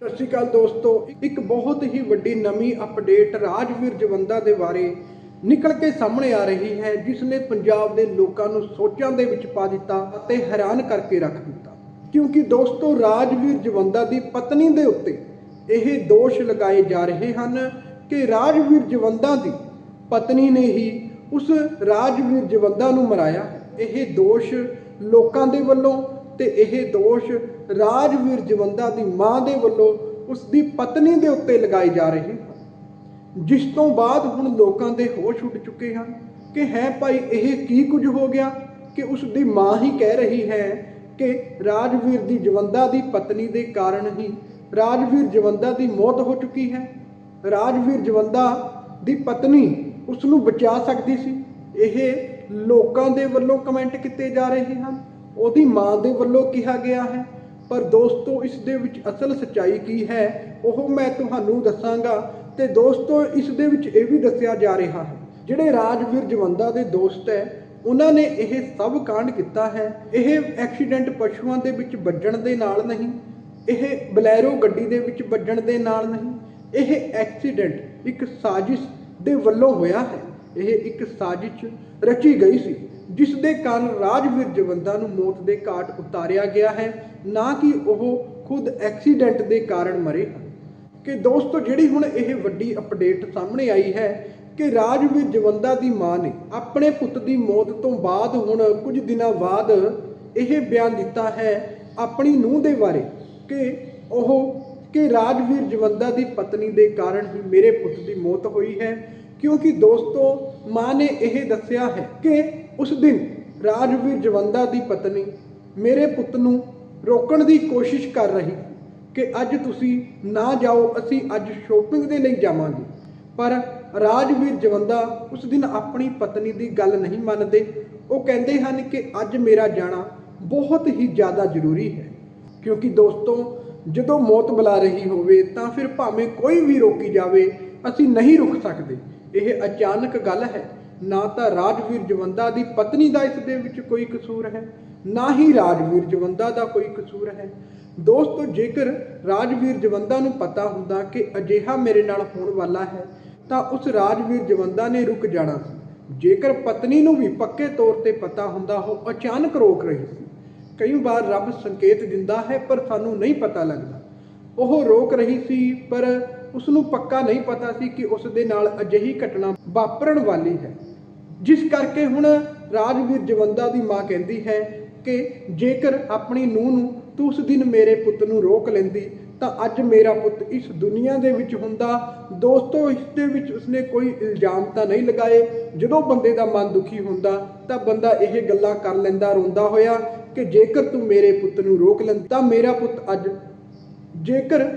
ਸਤਿ ਸ਼੍ਰੀ ਅਕਾਲ ਦੋਸਤੋ, ਇੱਕ ਬਹੁਤ ਹੀ ਵੱਡੀ ਨਵੀਂ ਅਪਡੇਟ ਰਾਜਵੀਰ ਜਵੰਦਾ ਦੇ ਬਾਰੇ ਨਿਕਲ ਕੇ ਸਾਹਮਣੇ ਆ ਰਹੀ ਹੈ ਜਿਸ ਨੇ ਪੰਜਾਬ ਦੇ ਲੋਕਾਂ ਨੂੰ ਸੋਚਾਂ ਦੇ ਵਿੱਚ ਪਾ ਦਿੱਤਾ ਅਤੇ ਹੈਰਾਨ ਕਰਕੇ ਰੱਖ ਦਿੱਤਾ। ਕਿਉਂਕਿ ਦੋਸਤੋ, ਰਾਜਵੀਰ ਜਵੰਦਾ ਦੀ ਪਤਨੀ ਦੇ ਉੱਤੇ ਇਹ ਦੋਸ਼ ਲਗਾਏ ਜਾ ਰਹੇ ਹਨ ਕਿ ਰਾਜਵੀਰ ਜਵੰਦਾ ਦੀ ਪਤਨੀ ਨੇ ਹੀ ਉਸ ਰਾਜਵੀਰ ਜਵੰਦਾ ਨੂੰ ਮਰਾਇਆ। ਇਹ ਦੋਸ਼ ਲੋਕਾਂ ਦੇ ਵੱਲੋਂ ਤੇ ਇਹ ਦੋਸ਼ ਰਾਜਵੀਰ ਜਵੰਦਾ ਦੀ ਮਾਂ ਦੇ ਵੱਲੋਂ ਉਸ ਦੀ ਪਤਨੀ ਦੇ ਉੱਤੇ ਲਗਾਏ ਜਾ ਰਹੇ ਹਨ। ਜਿਸ ਤੋਂ ਬਾਅਦ ਹੁਣ ਲੋਕਾਂ ਦੇ ਹੋਸ਼ ਉੱਡ ਚੁੱਕੇ ਹਨ ਕਿ ਹੈ ਭਾਈ, ਇਹ ਕੀ ਕੁਝ ਹੋ ਗਿਆ ਕਿ ਉਸ ਦੀ ਮਾਂ ਹੀ ਕਹਿ ਰਹੀ ਹੈ ਕਿ ਰਾਜਵੀਰ ਦੀ ਜਵੰਦਾ ਦੀ ਪਤਨੀ ਦੇ ਕਾਰਨ ਹੀ ਰਾਜਵੀਰ ਜਵੰਦਾ ਦੀ ਮੌਤ ਹੋ ਚੁੱਕੀ ਹੈ। ਰਾਜਵੀਰ ਜਵੰਦਾ ਦੀ ਪਤਨੀ ਉਸ ਨੂੰ ਬਚਾ ਸਕਦੀ ਸੀ। ਇਹ ਲੋਕਾਂ ਦੇ ਵੱਲੋਂ ਕਮੈਂਟ ਕੀਤੇ ਜਾ ਰਹੇ ਹਨ। ਉਹਦੀ ਮਾਂ ਦੇ ਵੱਲੋਂ ਕਿਹਾ ਗਿਆ ਹੈ। ਪਰ ਦੋਸਤੋ, ਇਸ ਦੇ ਵਿੱਚ ਅਸਲ ਸੱਚਾਈ ਕੀ ਹੈ, ਉਹ ਮੈਂ ਤੁਹਾਨੂੰ ਦੱਸਾਂਗਾ ਤੇ ਦੋਸਤੋ, ਇਸ ਦੇ ਵਿੱਚ ਇਹ ਵੀ ਦੱਸਿਆ ਜਾ ਰਿਹਾ ਹੈ, ਜਿਹੜੇ ਰਾਜਵੀਰ ਜਵੰਦਾ ਦੇ ਦੋਸਤ ਹੈ, ਉਹਨਾਂ ਨੇ ਇਹ ਸਭ ਕਾਂਡ ਕੀਤਾ ਹੈ। ਇਹ ਐਕਸੀਡੈਂਟ ਪਸ਼ੂਆਂ ਦੇ ਵਿੱਚ ਵੱਜਣ ਦੇ ਨਾਲ ਨਹੀਂ, ਇਹ ਬਲੈਰੋ ਗੱਡੀ ਦੇ ਵਿੱਚ ਵੱਜਣ ਦੇ ਨਾਲ ਨਹੀਂ, ਇਹ ਐਕਸੀਡੈਂਟ ਇੱਕ ਸਾਜ਼ਿਸ਼ ਦੇ ਵੱਲੋਂ ਹੋਇਆ ਹੈ। ਇਹ ਇੱਕ ਸਾਜ਼ਿਸ਼ ਰਚੀ ਗਈ ਸੀ, ਜਿਸ ਦੇ ਕਾਰਨ ਰਾਜਵੀਰ ਜਵੰਦਾ ਨੂੰ ਮੌਤ ਦੇ ਘਾਟ ਉਤਾਰਿਆ ਗਿਆ ਹੈ, ਨਾ ਕਿ ਉਹ ਖੁਦ ਐਕਸੀਡੈਂਟ ਦੇ ਕਾਰਨ ਮਰੇ ਹਨ। ਕਿ ਦੋਸਤੋ, ਜਿਹੜੀ ਹੁਣ ਇਹ ਵੱਡੀ ਅਪਡੇਟ ਸਾਹਮਣੇ ਆਈ ਹੈ ਕਿ ਰਾਜਵੀਰ ਜਵੰਦਾ ਦੀ ਮਾਂ ਨੇ ਆਪਣੇ ਪੁੱਤ ਦੀ ਮੌਤ ਤੋਂ ਬਾਅਦ ਹੁਣ ਕੁਝ ਦਿਨਾਂ ਬਾਅਦ ਇਹ ਬਿਆਨ ਦਿੱਤਾ ਹੈ ਆਪਣੀ ਨੂੰਹ ਦੇ ਬਾਰੇ ਕਿ ਉਹ, ਕਿ ਰਾਜਵੀਰ ਜਵੰਦਾ ਦੀ ਪਤਨੀ ਦੇ ਕਾਰਨ ਹੀ ਮੇਰੇ ਪੁੱਤ ਦੀ ਮੌਤ ਹੋਈ ਹੈ ਕਿਉਂਕਿ ਦੋਸਤੋ, ਮਾਂ ਨੇ ਇਹ ਦੱਸਿਆ ਹੈ ਕਿ ਉਸ ਦਿਨ ਰਾਜਵੀਰ ਜਵੰਦਾ ਦੀ ਪਤਨੀ ਮੇਰੇ ਪੁੱਤ ਨੂੰ ਰੋਕਣ ਦੀ ਕੋਸ਼ਿਸ਼ ਕਰ ਰਹੀ ਕਿ ਅੱਜ ਤੁਸੀਂ ਨਾ ਜਾਓ, ਅਸੀਂ ਅੱਜ ਸ਼ੋਪਿੰਗ ਦੇ ਲਈ ਜਾਵਾਂਗੇ। ਪਰ ਰਾਜਵੀਰ ਜਵੰਦਾ ਉਸ ਦਿਨ ਆਪਣੀ ਪਤਨੀ ਦੀ ਗੱਲ ਨਹੀਂ ਮੰਨਦੇ। ਉਹ ਕਹਿੰਦੇ ਹਨ ਕਿ ਅੱਜ ਮੇਰਾ ਜਾਣਾ ਬਹੁਤ ਹੀ ਜ਼ਿਆਦਾ ਜ਼ਰੂਰੀ ਹੈ। ਕਿਉਂਕਿ ਦੋਸਤੋ, ਜਦੋਂ ਮੌਤ ਬੁਲਾ ਰਹੀ ਹੋਵੇ ਤਾਂ ਫਿਰ ਭਾਵੇਂ ਕੋਈ ਵੀ ਰੋਕੀ ਜਾਵੇ, ਅਸੀਂ ਨਹੀਂ ਰੁਕ ਸਕਦੇ। ਇਹ ਅਚਾਨਕ ਗੱਲ ਹੈ। ਨਾ ਤਾਂ ਰਾਜਵੀਰ ਜਵੰਦਾ ਦੀ ਪਤਨੀ ਦਾ ਇਸ ਦੇ ਵਿੱਚ ਕੋਈ ਕਸੂਰ ਹੈ, ਨਾ ਹੀ ਰਾਜਵੀਰ ਜਵੰਦਾ ਦਾ ਕੋਈ ਕਸੂਰ ਹੈ। ਦੋਸਤੋ, ਜੇਕਰ ਰਾਜਵੀਰ ਜਵੰਦਾ ਨੂੰ ਪਤਾ ਹੁੰਦਾ ਕਿ ਅਜਿਹਾ ਮੇਰੇ ਨਾਲ ਹੋਣ ਵਾਲਾ ਹੈ, ਤਾਂ ਉਸ ਰਾਜਵੀਰ ਜਵੰਦਾ ਨੇ ਰੁਕ ਜਾਣਾ ਸੀ। ਜੇਕਰ ਪਤਨੀ ਨੂੰ ਵੀ ਪੱਕੇ ਤੌਰ ਤੇ ਪਤਾ ਹੁੰਦਾ, ਉਹ ਅਚਾਨਕ ਰੋਕ ਰਹੀ ਸੀ। ਕਈ ਵਾਰ ਰੱਬ ਸੰਕੇਤ ਦਿੰਦਾ ਹੈ, ਪਰ ਸਾਨੂੰ ਨਹੀਂ ਪਤਾ ਲੱਗਦਾ। ਉਹ ਰੋਕ ਰਹੀ ਸੀ, ਪਰ ਉਸ ਨੂੰ ਪੱਕਾ ਨਹੀਂ ਪਤਾ ਸੀ ਕਿ ਉਸ ਦੇ ਨਾਲ ਅਜਿਹੀ ਘਟਨਾ ਵਾਪਰਨ ਵਾਲੀ ਹੈ। ਜਿਸ ਕਰਕੇ ਹੁਣ ਰਾਜਵੀਰ ਜਵੰਦਾ ਦੀ ਮਾਂ ਕਹਿੰਦੀ ਹੈ ਕਿ ਜੇਕਰ ਆਪਣੀ ਨੂੰਹ ਨੂੰ ਤੂੰ ਉਸ ਦਿਨ ਮੇਰੇ ਪੁੱਤ ਨੂੰ ਰੋਕ ਲੈਂਦੀ, ਤਾਂ ਅੱਜ ਮੇਰਾ ਪੁੱਤ ਇਸ ਦੁਨੀਆ ਦੇ ਵਿੱਚ ਹੁੰਦਾ। ਦੋਸਤੋ, ਇਸ ਦੇ ਵਿੱਚ ਉਸਨੇ ਕੋਈ ਇਲਜ਼ਾਮ ਤਾਂ ਨਹੀਂ ਲਗਾਏ। ਜਦੋਂ ਬੰਦੇ ਦਾ ਮਨ ਦੁਖੀ ਹੁੰਦਾ, ਤਾਂ ਬੰਦਾ ਇਹ ਗੱਲਾਂ ਕਰ ਲੈਂਦਾ, ਰੋਂਦਾ ਹੋਇਆ ਕਿ ਜੇਕਰ ਤੂੰ ਮੇਰੇ ਪੁੱਤ ਨੂੰ ਰੋਕ ਲੈਂਦੀ, ਤਾਂ ਮੇਰਾ ਪੁੱਤ ਅੱਜ ਜੇਕਰ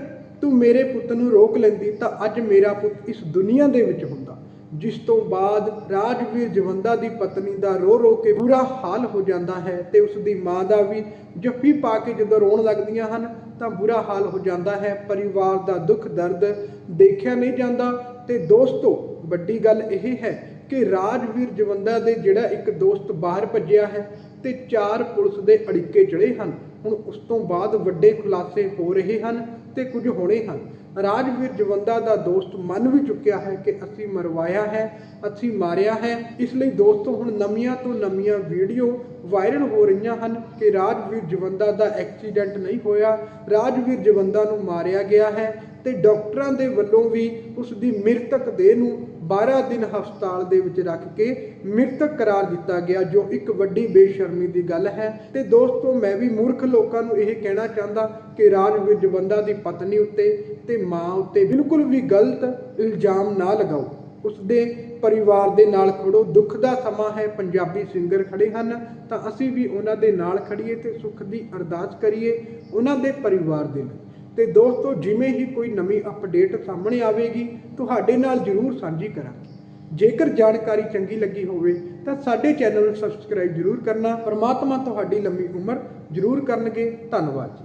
ਤੂੰ ਮੇਰੇ ਪੁੱਤ ਨੂੰ ਰੋਕ ਲੈਂਦੀ ਤਾਂ ਅੱਜ ਮੇਰਾ ਪੁੱਤ ਇਸ ਦੁਨੀਆ ਦੇ ਵਿੱਚ ਹੁੰਦਾ। ਜਿਸ ਤੋਂ ਬਾਅਦ ਰਾਜਵੀਰ ਜਵੰਦਾ ਦੀ ਪਤਨੀ ਦਾ ਰੋ ਰੋ ਕੇ ਬੁਰਾ ਹਾਲ ਹੋ ਜਾਂਦਾ ਹੈ ਤੇ ਉਸ ਦੀ ਮਾਂ ਦਾ ਵੀ ਜੱਫੀ ਪਾ ਕੇ ਜਦੋਂ ਰੋਣ ਲੱਗਦੀਆਂ ਹਨ ਤਾਂ ਬੁਰਾ ਹਾਲ ਹੋ ਜਾਂਦਾ ਹੈ। ਪਰਿਵਾਰ ਦਾ ਦੁੱਖ ਦਰਦ ਦੇਖਿਆ ਨਹੀਂ ਜਾਂਦਾ ਤੇ ਦੋਸਤੋ, ਵੱਡੀ ਗੱਲ ਇਹ ਹੈ ਕਿ ਰਾਜਵੀਰ ਜਵੰਦਾ ਦੇ ਜਿਹੜਾ ਇੱਕ ਦੋਸਤ ਬਾਹਰ ਭੱਜਿਆ ਹੈ ਤੇ ਚਾਰ ਪੁਲਿਸ ਦੇ ਅੜਿੱਕੇ ਚੜੇ ਹਨ। ਹੁਣ ਉਸ ਤੋਂ ਬਾਅਦ ਵੱਡੇ ਖੁਲਾਸੇ ਹੋ ਰਹੇ ਹਨ ਤੇ ਕੁਝ ਹੋਣੇ ਹਨ। ਰਾਜਵੀਰ ਜਵੰਦਾ ਦਾ ਦੋਸਤ ਮੰਨ ਵੀ ਚੁੱਕਿਆ ਹੈ ਕਿ ਅਸੀਂ ਮਰਵਾਇਆ ਹੈ, ਅਸੀਂ ਮਾਰਿਆ ਹੈ। ਇਸ ਲਈ ਦੋਸਤੋ, ਹੁਣ ਨਵੀਆਂ ਤੋਂ ਨਵੀਆਂ ਵੀਡੀਓ ਵਾਇਰਲ ਹੋ ਰਹੀਆਂ ਹਨ ਕਿ ਰਾਜਵੀਰ ਜਵੰਦਾ ਦਾ ਐਕਸੀਡੈਂਟ ਨਹੀਂ ਹੋਇਆ। ਰਾਜਵੀਰ ਜਵੰਦਾ ਨੂੰ ਮਾਰਿਆ ਗਿਆ ਹੈ ਤੇ ਡਾਕਟਰਾਂ ਦੇ ਵੱਲੋਂ ਵੀ ਉਸ ਦੀ ਮ੍ਰਿਤਕ ਦੇਹ ਨੂੰ 12 ਦਿਨ ਹਸਪਤਾਲ ਦੇ ਵਿੱਚ ਰੱਖ ਕੇ ਮ੍ਰਿਤਕ ਕਰਾਰ ਦਿੱਤਾ ਗਿਆ, ਜੋ ਇੱਕ ਵੱਡੀ ਬੇਸ਼ਰਮੀ ਦੀ ਗੱਲ ਹੈ। ਤੇ ਦੋਸਤੋ, ਮੈਂ ਵੀ ਮੂਰਖ ਲੋਕਾਂ ਨੂੰ ਇਹ ਕਹਿਣਾ ਚਾਹੁੰਦਾ ਕਿ ਰਾਜਵੀਰ ਜਵੰਦਾ ਦੀ ਪਤਨੀ ਉੱਤੇ ਤੇ ਮਾਂ ਉੱਤੇ ਬਿਲਕੁਲ ਵੀ ਗਲਤ ਇਲਜ਼ਾਮ ਨਾ ਲਗਾਓ। ਉਸ ਦੇ ਪਰਿਵਾਰ ਦੇ ਨਾਲ ਖੜੋ। ਦੁੱਖ ਦਾ ਸਮਾਂ ਹੈ, ਪੰਜਾਬੀ ਸਿੰਗਰ ਖੜੇ ਹਨ, ਤਾਂ ਅਸੀਂ ਵੀ ਉਹਨਾਂ ਦੇ ਨਾਲ ਖੜੀਏ ਤੇ ਸੁੱਖ ਦੀ ਅਰਦਾਸ ਕਰੀਏ। ਉਹਨਾਂ ਦੇ ਪਰਿਵਾਰ ਦੇ ਲਈ ਤੇ ਦੋਸਤੋ, ਜਿਵੇਂ ਹੀ ਕੋਈ ਨਵੀਂ ਅਪਡੇਟ ਸਾਹਮਣੇ ਆਵੇਗੀ, ਤੁਹਾਡੇ ਨਾਲ ਜਰੂਰ ਸਾਂਝੀ ਕਰਾਂਗੇ। ਜੇਕਰ ਜਾਣਕਾਰੀ ਚੰਗੀ ਲੱਗੀ ਹੋਵੇ, ਤਾਂ ਸਾਡੇ ਚੈਨਲ ਨੂੰ ਸਬਸਕ੍ਰਾਈਬ ਜਰੂਰ ਕਰਨਾ। ਪਰਮਾਤਮਾ ਤੁਹਾਡੀ ਲੰਮੀ ਉਮਰ ਜਰੂਰ ਕਰਨਗੇ। ਧੰਨਵਾਦ ਜੀ।